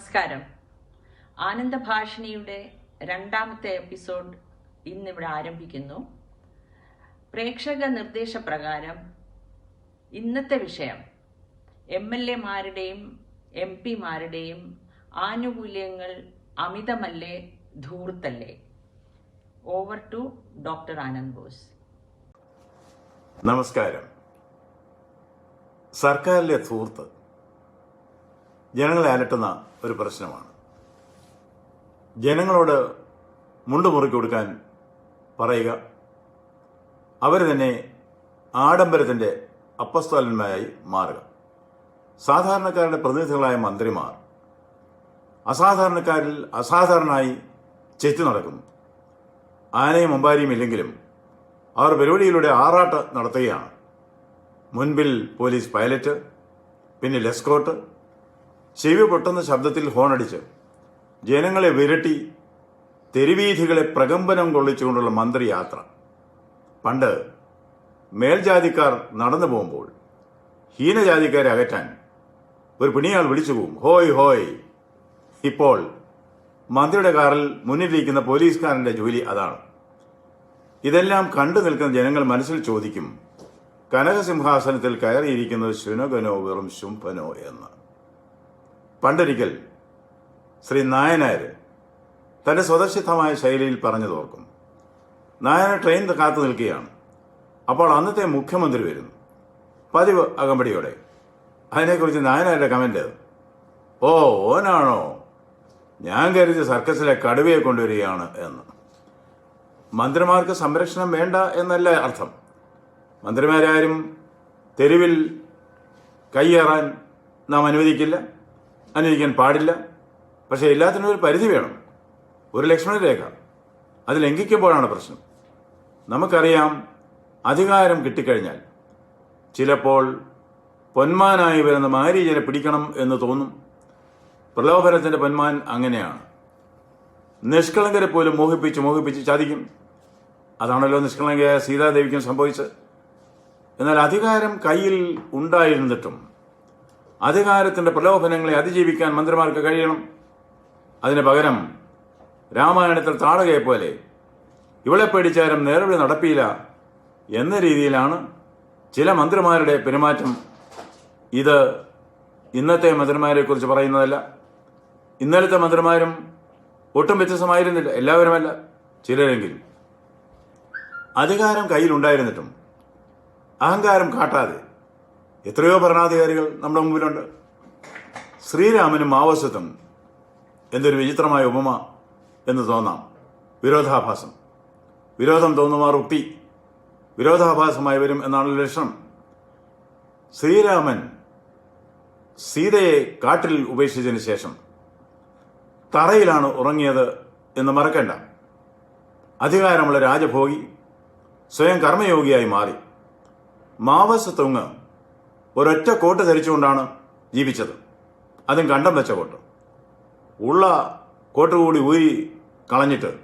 നമസ്കാരം. ആനന്ദഭാഷിണിയുടെ രണ്ടാമത്തെ എപ്പിസോഡ് ഇന്നിവിടെ ആരംഭിക്കുന്നു. പ്രേക്ഷക നിർദ്ദേശപ്രകാരം ഇന്നത്തെ വിഷയം എം എൽ എമാരുടെയും എം പിമാരുടെയും ആനുകൂല്യങ്ങൾ അമിതമല്ലേ ധൂർത്തല്ലേ? Over to doctor Anand Bose. നമസ്കാരം. സർക്കാരിലെ ധൂർത്ത് ജനങ്ങളെ അലട്ടുന്ന ഒരു പ്രശ്നമാണ്. ജനങ്ങളോട് മുണ്ടുമുറുക്കി കൊടുക്കാൻ പറയുക അവർ തന്നെ ആഡംബരത്തിന്റെ അപ്പസ്തോലന്മാരായി മാറുക. സാധാരണക്കാരുടെ പ്രതിനിധികളായ മന്ത്രിമാർ അസാധാരണക്കാരിൽ അസാധാരണമായി ചെത്തി നടക്കുന്നു. ആനയും അമ്പാരിയും ഇല്ലെങ്കിലും അവർ പരിപാടിയിലൂടെ ആറാട്ട് നടത്തുകയാണ്. മുൻപിൽ പോലീസ് പൈലറ്റ് പിന്നിൽ എസ്കോട്ട് ചെവി പൊട്ടുന്ന ശബ്ദത്തിൽ ഹോണടിച്ച് ജനങ്ങളെ വിരട്ടി തെരുവീഥികളെ പ്രകമ്പനം കൊള്ളിച്ചുകൊണ്ടുള്ള മന്ത്രിയാത്ര. പണ്ട് മേൽജാതിക്കാർ നടന്നു പോകുമ്പോൾ ഹീനജാതിക്കാരെ അകറ്റാൻ ഒരു പിണിയാൾ വിളിച്ചു പോകും. ഹോയ് ഹോയ്. ഇപ്പോൾ മന്ത്രിയുടെ കാറിൽ മുന്നിലിരിക്കുന്ന പോലീസുകാരന്റെ ജോലി അതാണ്. ഇതെല്ലാം കണ്ടു നിൽക്കുന്ന ജനങ്ങൾ മനസ്സിൽ ചോദിക്കും കനകസിംഹാസനത്തിൽ കയറിയിരിക്കുന്നത് ശുനകനോ വെറും ശുംഭനോ എന്ന്. പണ്ടൊരിക്കൽ ശ്രീ നായനാർ തന്റെ സ്വതസിദ്ധമായ ശൈലിയിൽ പറഞ്ഞു തോർക്കും നായന ട്രെയിൻ കാത്തു നിൽക്കുകയാണ്. അപ്പോൾ അന്നത്തെ മുഖ്യമന്ത്രി വരുന്നു. പതിവ് അകമ്പടിയോടെ. അതിനെക്കുറിച്ച് നായനാരുടെ കമന്റ് ഓ ഓനാണോ? ഞാൻ കരുതി സർക്കസിലെ കടുവയെ കൊണ്ടുവരികയാണ് എന്ന്. മന്ത്രിമാർക്ക് സംരക്ഷണം വേണ്ട എന്നല്ല അർത്ഥം. മന്ത്രിമാരാരും തെരുവിൽ കയ്യേറാൻ നാം അനുവദിക്കില്ല. അനുവദിക്കാൻ പാടില്ല. പക്ഷേ എല്ലാത്തിനും ഒരു പരിധി വേണം. ഒരു ലക്ഷ്മണരേഖ അത് ലംഘിക്കുമ്പോഴാണ് പ്രശ്നം. നമുക്കറിയാം അധികാരം കിട്ടിക്കഴിഞ്ഞാൽ ചിലപ്പോൾ പൊന്മാനായി വരുന്ന മാരീജനെ പിടിക്കണം എന്ന് തോന്നും. പ്രലോഭനത്തിന്റെ പൊന്മാൻ അങ്ങനെയാണ്. നിഷ്കളങ്കരെ പോലും മോഹിപ്പിച്ച് മോഹിപ്പിച്ച് ചതിക്കും. അതാണല്ലോ നിഷ്കളങ്കയായ സീതാദേവിക്കും സംഭവിച്ചത്. എന്നാൽ അധികാരം കയ്യിൽ ഉണ്ടായിരുന്നിട്ടും അധികാരത്തിന്റെ പ്രലോഭനങ്ങളെ അതിജീവിക്കാൻ മന്ത്രിമാർക്ക് കഴിയണം. അതിന് പകരം രാമായണത്തിൽ താടകയെ പോലെ ഇവളെ പേടിച്ചാലും നേരവിടെ നടപ്പിയില്ല എന്ന രീതിയിലാണ് ചില മന്ത്രിമാരുടെ പെരുമാറ്റം. ഇത് ഇന്നത്തെ മന്ത്രിമാരെ കുറിച്ച് പറയുന്നതല്ല. ഇന്നലത്തെ മന്ത്രിമാരും ഒട്ടും വ്യത്യസ്തമായിരുന്നില്ല എല്ലാവരുമല്ല ചിലരെങ്കിലും. അധികാരം കയ്യിലുണ്ടായിരുന്നിട്ടും അഹങ്കാരം കാട്ടാതെ എത്രയോ ഭരണാധികാരികൾ നമ്മുടെ മുമ്പിലുണ്ട്. ശ്രീരാമനും മാവോസത്തും എന്തൊരു വിചിത്രമായ ഉപമ എന്ന് തോന്നാം. വിരോധാഭാസം. വിരോധം തോന്നുമാർ ഉക്തി വിരോധാഭാസമായി വരും എന്നാണ് ലക്ഷണം ശ്രീരാമൻ സീതയെ കാട്ടിൽ ഉപേക്ഷിച്ചതിന് ശേഷം തറയിലാണ് ഉറങ്ങിയത് എന്ന് മറക്കണ്ട. അധികാരമുള്ള രാജഭോഗി സ്വയം കർമ്മയോഗിയായി മാറി. മാവസ് തുങ്ങ് ഒരൊറ്റ കോട്ട് ധരിച്ചുകൊണ്ടാണ് ജീവിച്ചത്. അതും കണ്ടം വെച്ച കോട്ട്. ഉള്ള കോട്ട് കൂടി ഊരി കളഞ്ഞിട്ട്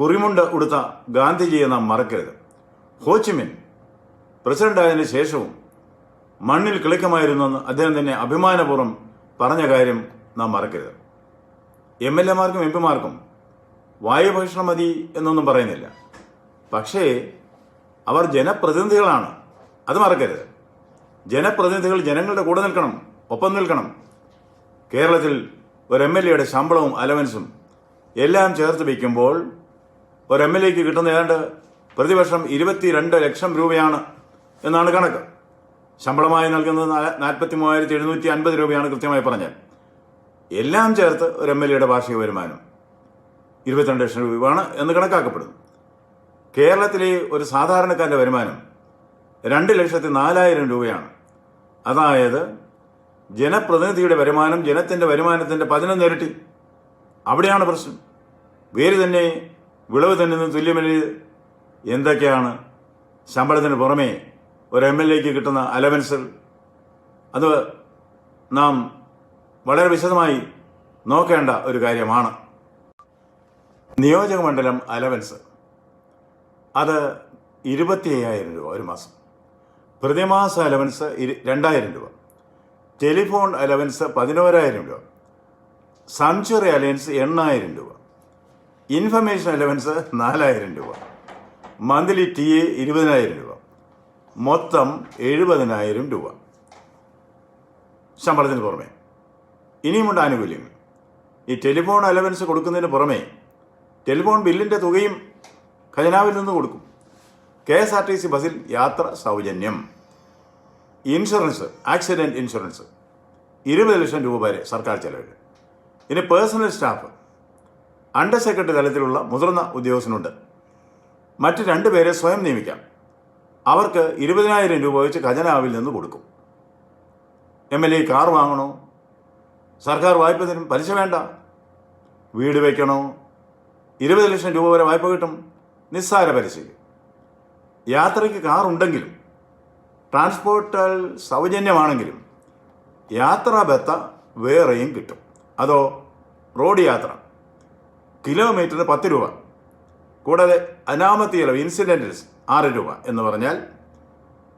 കുറിമുണ്ട് ഉടുത്ത ഗാന്ധിജിയെ നാം മറക്കരുത്. ഹോച്ചിമിൻ പ്രസിഡന്റായതിനു ശേഷവും മണ്ണിൽ കിളിക്കമായിരുന്നെന്ന് അദ്ദേഹം തന്നെ അഭിമാനപൂർവം പറഞ്ഞ കാര്യം നാം മറക്കരുത്. എം എൽ എമാർക്കും എം പിമാർക്കും വായുഭക്ഷണം മതി എന്നൊന്നും പറയുന്നില്ല. പക്ഷേ അവർ ജനപ്രതിനിധികളാണ്. അത് മറക്കരുത്. ജനപ്രതിനിധികൾ ജനങ്ങളുടെ കൂടെ നിൽക്കണം ഒപ്പം നിൽക്കണം. കേരളത്തിൽ ഒരു എം എൽ എയുടെ ശമ്പളവും അലവൻസും എല്ലാം ചേർത്ത് വയ്ക്കുമ്പോൾ ഒരു എം എൽ എക്ക് കിട്ടുന്ന ഏതാണ്ട് പ്രതിവർഷം ഇരുപത്തിരണ്ട് ലക്ഷം രൂപയാണ് എന്നാണ് കണക്ക്. ശമ്പളമായി നൽകുന്നത് നാൽപ്പത്തി മൂവായിരത്തി എഴുന്നൂറ്റി അൻപത് രൂപയാണ് കൃത്യമായി പറഞ്ഞാൽ എല്ലാം ചേർത്ത് ഒരു എം എൽ എയുടെ വാർഷിക വരുമാനം ഇരുപത്തിരണ്ട് ലക്ഷം രൂപയാണ് എന്ന് കണക്കാക്കപ്പെടുന്നു. കേരളത്തിലെ ഒരു സാധാരണക്കാരന്റെ വരുമാനം രണ്ട് ലക്ഷത്തി നാലായിരം രൂപയാണ്. അതായത് ജനപ്രതിനിധിയുടെ വരുമാനം ജനത്തിന്റെ വരുമാനത്തിന്റെ പതിനൊന്ന് ഇരട്ടി അവിടെയാണ് പ്രശ്നം. വേര് തന്നെ വിളവ് തന്നെ നിന്ന് തുല്യമല്ല എന്തൊക്കെയാണ്? ശമ്പളത്തിന് പുറമേ ഒരു എം എൽ എക്ക് കിട്ടുന്ന അലവൻസ് അത് നാം വളരെ വിശദമായി നോക്കേണ്ട ഒരു കാര്യമാണ്. നിയോജക മണ്ഡലം അലവൻസ്. അത് ഇരുപത്തി അയ്യായിരം രൂപ ഒരു മാസം. പ്രതിമാസ അലവൻസ് രണ്ടായിരം രൂപ. ടെലിഫോൺ അലവൻസ് പതിനോരായിരം രൂപ. സഞ്ച്വറി അലയൻസ് എണ്ണായിരം രൂപ. ഇൻഫർമേഷൻ അലവൻസ് നാലായിരം രൂപ. മന്ത്ലി ടി എ ഇരുപതിനായിരം രൂപ. മൊത്തം എഴുപതിനായിരം രൂപ. ശമ്പളത്തിന് പുറമെ. ഇനിയുമുണ്ട് ആനുകൂല്യങ്ങൾ. ഈ ടെലിഫോൺ അലവൻസ് കൊടുക്കുന്നതിന് പുറമെ ടെലിഫോൺ ബില്ലിന്റെ തുകയും ഖജനാവിൽ നിന്ന് കൊടുക്കും. K S R T C ബസ്സിൽ യാത്ര സൗജന്യം. Insurance accident insurance. ഇരുപത് ലക്ഷം രൂപ വരെ സർക്കാർ ചെലവിൽ. ഇനി പേഴ്സണൽ സ്റ്റാഫ്. അണ്ടർ സെക്രട്ടറി തലത്തിലുള്ള മുതിർന്ന ഉദ്യോഗസ്ഥനുണ്ട്. മറ്റ് രണ്ട് പേരെ സ്വയം നിയമിക്കാം. അവർക്ക് ഇരുപതിനായിരം രൂപ വെച്ച് ഖജനാവിൽ നിന്ന് കൊടുക്കും. എം എൽ എ കാർ വാങ്ങണോ? സർക്കാർ വായ്പ തരും? പലിശ വേണ്ട. വീട് വയ്ക്കണോ? ഇരുപത് ലക്ഷം രൂപ വരെ വായ്പ കിട്ടും. നിസ്സാര പലിശയ്ക്ക്. യാത്രയ്ക്ക് കാർ ഉണ്ടെങ്കിലും ട്രാൻസ്പോർട്ടൽ സൗജന്യമാണെങ്കിലും യാത്രാ ബത്ത വേറെയും കിട്ടും. അതോ റോഡ് യാത്ര. കിലോമീറ്ററിന് പത്ത് രൂപ. കൂടാതെ അനാമത്ത് ചിലവ് ഇൻസിഡന്റൽസ് ആറ് രൂപ എന്ന് പറഞ്ഞാൽ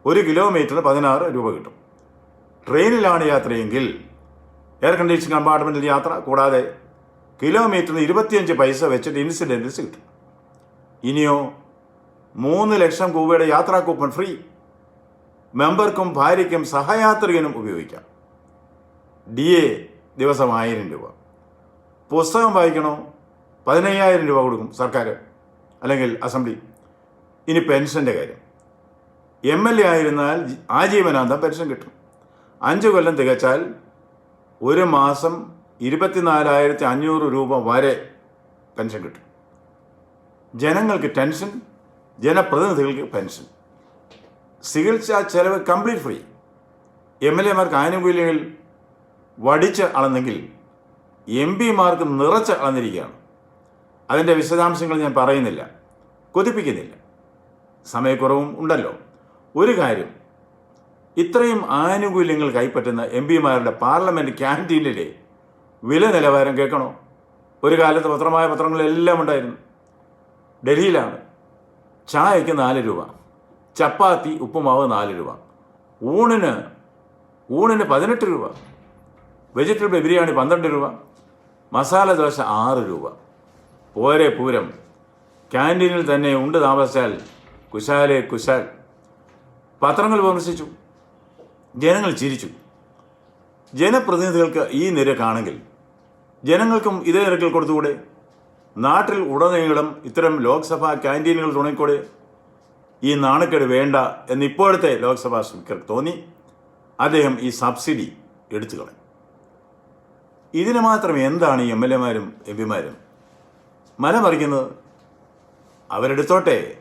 ഒരു കിലോമീറ്ററിന് പതിനാറ് രൂപ കിട്ടും. ട്രെയിനിലാണ് യാത്രയെങ്കിൽ എയർ കണ്ടീഷൻ കമ്പാർട്ട്മെന്റിൽ യാത്ര കൂടാതെ കിലോമീറ്ററിന് ഇരുപത്തിയഞ്ച് പൈസ വെച്ചിട്ട് ഇൻസിഡന്റൽസ് കിട്ടും. ഇനിയോ മൂന്ന് ലക്ഷം രൂപയുടെ യാത്രാ കൂപ്പൺ ഫ്രീ. മെമ്പർക്കും ഭാര്യയ്ക്കും സഹയാത്രികനും ഉപയോഗിക്കാം. ഡി എ ദിവസം ആയിരം രൂപ. പുസ്തകം വായിക്കണോ? പതിനയ്യായിരം രൂപ കൊടുക്കും സർക്കാർ അല്ലെങ്കിൽ അസംബ്ലി. ഇനി പെൻഷന്റെ കാര്യം. എം എൽ എ ആയിരുന്നാൽ ആജീവനാന്തം പെൻഷൻ കിട്ടും. അഞ്ച് കൊല്ലം തികച്ചാൽ ഒരു മാസം ഇരുപത്തിനാലായിരത്തി അഞ്ഞൂറ് രൂപ വരെ പെൻഷൻ കിട്ടും. ജനങ്ങൾക്ക് ടെൻഷൻ ജനപ്രതിനിധികൾക്ക് പെൻഷൻ. ചികിത്സാ ചെലവ് കംപ്ലീറ്റ് ഫ്രീ. എം എൽ എമാർക്ക് ആനുകൂല്യങ്ങൾ വടിച്ച് അളന്നെങ്കിൽ എം പിമാർക്ക് നിറച്ച് അളന്നിരിക്കുകയാണ്. അതിന്റെ വിശദാംശങ്ങൾ ഞാൻ പറയുന്നില്ല. കൊതിപ്പിക്കുന്നില്ല. സമയക്കുറവും ഉണ്ടല്ലോ. ഒരു കാര്യം ഇത്രയും ആനുകൂല്യങ്ങൾ കൈപ്പറ്റുന്ന എം പിമാരുടെ പാർലമെന്റ് ക്യാന്റീനിലെ വില നിലവാരം കേൾക്കണോ? ഒരു കാലത്ത് പത്രമായ പത്രങ്ങളെല്ലാം ഉണ്ടായിരുന്നു. ഡൽഹിയിലാണ്. ചായയ്ക്ക് നാല് രൂപ ചപ്പാത്തി ഉപ്പുമാവ് നാല് രൂപ. ഊണിന് ഊണിന് പതിനെട്ട് രൂപ. വെജിറ്റബിൾ ബിരിയാണി പന്ത്രണ്ട് രൂപ. മസാല ദോശ ആറ് രൂപ. പോരെ പൂരം. ക്യാന്റീനിൽ തന്നെ ഉണ്ട് താമസിച്ചാൽ കുശാലെ കുശാൽ. പത്രങ്ങൾ വിമർശിച്ചു. ജനങ്ങൾ ചിരിച്ചു. ജനപ്രതിനിധികൾക്ക് ഈ നിരക്കാണെങ്കിൽ ജനങ്ങൾക്കും ഇതേ നിരക്കിൽ കൊടുത്തുകൂടെ? നാട്ടിൽ ഉടനീളം ഇത്തരം ലോക്സഭാ ക്യാന്റീനുകൾ തുടങ്ങിക്കൂടെ ഈ നാണക്കേട് വേണ്ട എന്ന് ഇപ്പോഴത്തെ ലോക്സഭാ സ്പീക്കർ തോന്നി. അദ്ദേഹം ഈ സബ്സിഡി എടുത്തു കളഞ്ഞു. ഇതിന് മാത്രം എന്താണ് ഈ എം എൽ എമാരും എം പിമാരും? മലമറിക്കുന്നത് അവരെടുത്തോട്ടെ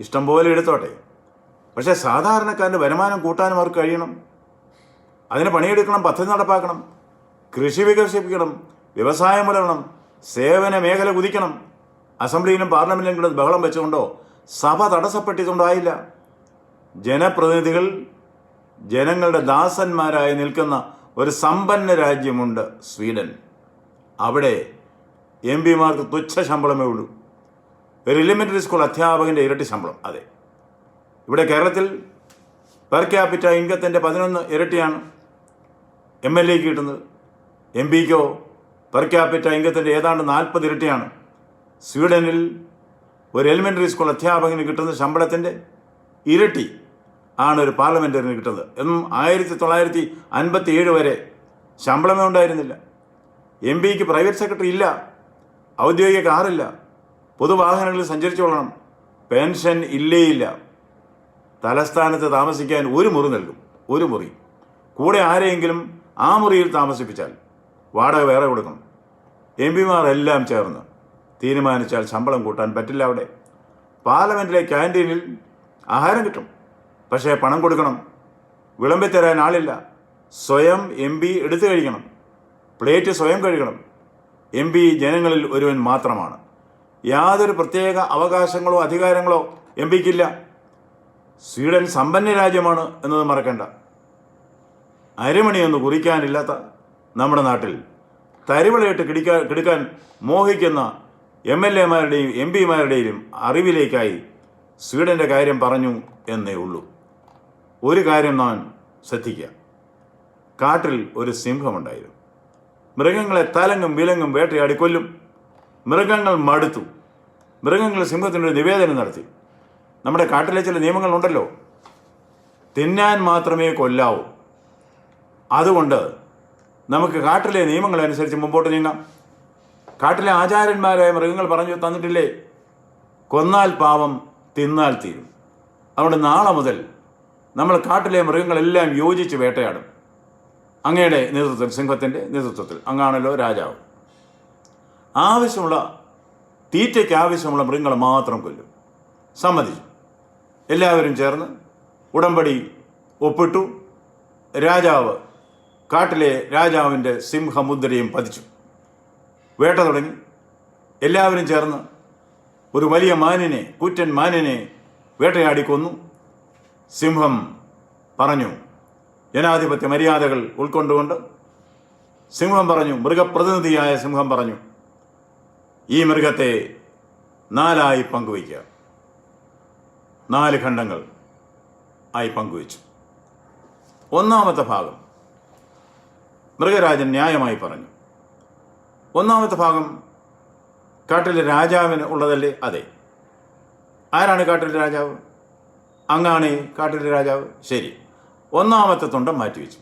ഇഷ്ടം പോലെ എടുത്തോട്ടെ. പക്ഷേ സാധാരണക്കാരന്റെ വരുമാനം കൂട്ടാനും അവർക്ക് കഴിയണം. അതിന് പണിയെടുക്കണം പദ്ധതി നടപ്പാക്കണം കൃഷി വികസിപ്പിക്കണം വ്യവസായം വളരണം സേവന മേഖല കുതിക്കണം. അസംബ്ലിയിലും പാർലമെന്റിലും കൂടെ ബഹളം വെച്ചുകൊണ്ടോ സഭ തടസ്സപ്പെട്ടിട്ടുണ്ടായില്ല. ജനപ്രതിനിധികൾ ജനങ്ങളുടെ ദാസന്മാരായി നിൽക്കുന്ന ഒരു സമ്പന്ന രാജ്യമുണ്ട് സ്വീഡൻ. അവിടെ എം പിമാർക്ക് തുച്ഛ ശമ്പളമേ ഉള്ളൂ. ഒരു എലിമെന്ററി സ്കൂൾ അധ്യാപകന്റെ ഇരട്ടി ശമ്പളം അതെ. ഇവിടെ കേരളത്തിൽ പെർ ക്യാപിറ്റ ഇൻകത്തിന്റെ പതിനൊന്ന് ഇരട്ടിയാണ് എം എൽ എക്ക് കിട്ടുന്നത്. എം പിക്കോ പെർ ക്യാപിറ്റ ഇംഗത്തിന്റെ ഏതാണ്ട് നാൽപ്പത് ഇരട്ടിയാണ്. സ്വീഡനിൽ ഒരു എലിമെന്ററി സ്കൂൾ അധ്യാപകന് കിട്ടുന്ന ശമ്പളത്തിന്റെ ഇരട്ടി ആണ് ഒരു പാർലമെന്ററിന് കിട്ടുന്നത്. എന്നും ആയിരത്തി തൊള്ളായിരത്തി അൻപത്തി ഏഴ് വരെ ശമ്പളമേ ഉണ്ടായിരുന്നില്ല. എം പിക്ക് പ്രൈവറ്റ് സെക്രട്ടറി ഇല്ല. ഔദ്യോഗിക കാറില്ല പൊതുവാഹനങ്ങളിൽ സഞ്ചരിച്ചു പെൻഷൻ ഇല്ലേയില്ല. ഇല്ല തലസ്ഥാനത്ത് താമസിക്കാൻ ഒരു മുറി നൽകും. ഒരു മുറി. കൂടെ ആരെയെങ്കിലും ആ മുറിയിൽ താമസിപ്പിച്ചാൽ വാടക വേറെ കൊടുക്കണം. എം പിമാർ എല്ലാം ചേർന്ന് തീരുമാനിച്ചാൽ ശമ്പളം കൂട്ടാൻ പറ്റില്ല അവിടെ. പാർലമെന്റിലെ ക്യാന്റീനിൽ ആഹാരം കിട്ടും. പക്ഷേ പണം കൊടുക്കണം. വിളമ്പിത്തരാൻ ആളില്ല. സ്വയം എം പി എടുത്തു കഴിക്കണം. പ്ലേറ്റ് സ്വയം കഴുകണം. എം പി ജനങ്ങളിൽ ഒരുവൻ മാത്രമാണ്. യാതൊരു പ്രത്യേക അവകാശങ്ങളോ അധികാരങ്ങളോ എം പിക്കില്ല. സ്വീഡൻ സമ്പന്ന രാജ്യമാണ് എന്നത് മറക്കണ്ട. അരമണിയൊന്ന് കുറിക്കാനില്ലാത്ത നമ്മുടെ നാട്ടിൽ തരിവളയിട്ട് കിടിക്കാൻ കിടക്കാൻ മോഹിക്കുന്ന എം എൽ എമാരുടെയും എം പിമാരുടെയും അറിവിലേക്കായി സ്വീഡന്റെ കാര്യം പറഞ്ഞു എന്നേ ഉള്ളൂ. ഒരു കാര്യം നാം ശ്രദ്ധിക്കുക. കാട്ടിൽ ഒരു സിംഹമുണ്ടായിരുന്നു. മൃഗങ്ങളെ തലങ്ങും വിലങ്ങും വേട്ടയാടി കൊല്ലും. മൃഗങ്ങൾ മടുത്തു. മൃഗങ്ങൾ സിംഹത്തിനൊരു നിവേദനം നടത്തി. നമ്മുടെ കാട്ടിലെ ചില നിയമങ്ങളുണ്ടല്ലോ. തിന്നാൻ മാത്രമേ കൊല്ലാവൂ. അതുകൊണ്ട് നമുക്ക് കാട്ടിലെ നിയമങ്ങളനുസരിച്ച് മുമ്പോട്ട് നീങ്ങാം. കാട്ടിലെ ആചാര്യന്മാരായ മൃഗങ്ങൾ പറഞ്ഞു തന്നിട്ടില്ലേ? കൊന്നാൽ പാവം തിന്നാൽ തീരും. അതുകൊണ്ട് നാളെ മുതൽ നമ്മൾ കാട്ടിലെ മൃഗങ്ങളെല്ലാം യോജിച്ച് വേട്ടയാടും. അങ്ങയുടെ നേതൃത്വത്തിൽ സിംഹത്തിന്റെ നേതൃത്വത്തിൽ അങ്ങാണല്ലോ രാജാവ്. ആവശ്യമുള്ള തീറ്റയ്ക്ക് ആവശ്യമുള്ള മൃഗങ്ങളെ മാത്രം കൊല്ലും. സമ്മതിച്ചു. എല്ലാവരും ചേർന്ന് ഉടമ്പടി ഒപ്പിട്ടു. രാജാവ് കാട്ടിലെ രാജാവിന്റെ സിംഹമുദ്രയും പതിച്ചു. വേട്ട തുടങ്ങി. എല്ലാവരും ചേർന്ന് ഒരു വലിയ മാനിനെ കുറ്റൻ മാനിനെ വേട്ടയാടിക്കൊന്നു സിംഹം പറഞ്ഞു ജനാധിപത്യ മര്യാദകൾ ഉൾക്കൊണ്ടുകൊണ്ട് സിംഹം പറഞ്ഞു മൃഗപ്രതിനിധിയായ സിംഹം പറഞ്ഞു ഈ മൃഗത്തെ നാലായി പങ്കുവയ്ക്കുക നാല് ഖണ്ഡങ്ങൾ ആയി പങ്കുവച്ചു. ഒന്നാമത്തെ ഭാഗം മൃഗരാജൻ ന്യായമായി പറഞ്ഞു. ഒന്നാമത്തെ ഭാഗം കാട്ടിലെ രാജാവിന് ഉള്ളതല്ലേ അതെ. ആരാണ് കാട്ടിലെ രാജാവ്? അങ്ങാണ് കാട്ടിലെ രാജാവ്. ശരി. ഒന്നാമത്തെ തുണ്ടം മാറ്റിവെച്ചു.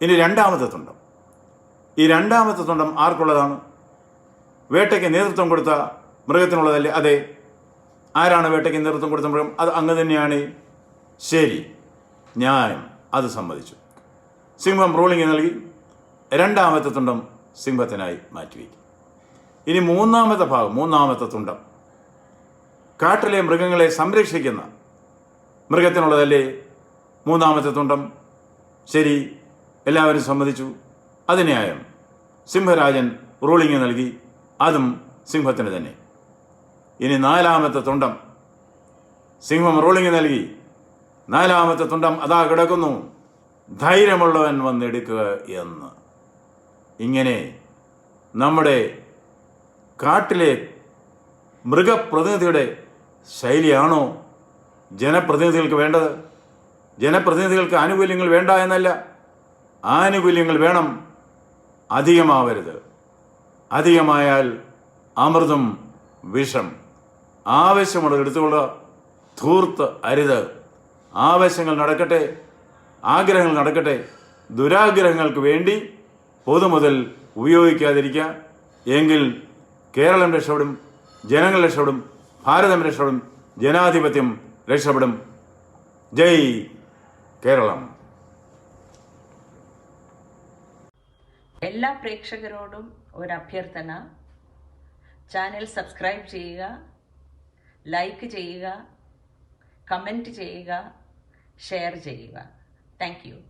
ഇനി രണ്ടാമത്തെ തുണ്ടം. ഈ രണ്ടാമത്തെ തുണ്ടം ആർക്കുള്ളതാണ്? വേട്ടയ്ക്ക് നേതൃത്വം കൊടുത്ത മൃഗത്തിനുള്ളതല്ലേ? അതെ. ആരാണ് വേട്ടയ്ക്ക് നേതൃത്വം കൊടുത്ത മൃഗം? അത് അങ്ങ് തന്നെയാണ്. ശരി. ന്യായം അത് സമ്മതിച്ചു. സിംഹം റൂളിംഗ് നൽകി രണ്ടാമത്തെ തുണ്ടം സിംഹത്തിനായി മാറ്റിവെക്കും. ഇനി മൂന്നാമത്തെ ഭാഗം മൂന്നാമത്തെ തുണ്ടം. കാട്ടിലെ മൃഗങ്ങളെ സംരക്ഷിക്കുന്ന മൃഗത്തിനുള്ളതല്ലേ മൂന്നാമത്തെ തുണ്ടം? ശരി എല്ലാവരും സമ്മതിച്ചു. അത് സിംഹരാജൻ റൂളിംഗ് നൽകി അതും സിംഹത്തിന് തന്നെ. ഇനി നാലാമത്തെ തുണ്ടം. സിംഹം റൂളിംഗ് നൽകി നാലാമത്തെ തുണ്ടം അതാ കിടക്കുന്നു. ധൈര്യമുള്ളവൻ വന്നെടുക്കുക എന്ന്. ഇങ്ങനെ നമ്മുടെ കാട്ടിലെ മൃഗപ്രതിനിധിയുടെ ശൈലിയാണോ ജനപ്രതിനിധികൾക്ക് വേണ്ടത്? ജനപ്രതിനിധികൾക്ക് ആനുകൂല്യങ്ങൾ വേണ്ട എന്നല്ല. ആനുകൂല്യങ്ങൾ വേണം അധികമാവരുത്. അധികമായാൽ അമൃതും വിഷം. ആവശ്യമുള്ളത് എടുത്തുകൊള്ളുക. ധൂർത്ത് അരുത്. ആവശ്യങ്ങൾ നടക്കട്ടെ. ആഗ്രഹങ്ങൾ നടക്കട്ടെ. ദുരാഗ്രഹങ്ങൾക്ക് വേണ്ടി പൊതുമുതൽ ഉപയോഗിക്കാതിരിക്കുക. എങ്കിൽ കേരളം രക്ഷപ്പെടും ജനങ്ങൾ രക്ഷപ്പെടും ഭാരതം രക്ഷപ്പെടും ജനാധിപത്യം രക്ഷപ്പെടും. ജയ് കേരളം. എല്ലാ പ്രേക്ഷകരോടും ഒരു അഭ്യർത്ഥന. ചാനൽ സബ്സ്ക്രൈബ് ചെയ്യുക ലൈക്ക് ചെയ്യുക കമന്റ് ചെയ്യുക ഷെയർ ചെയ്യുക. Thank you.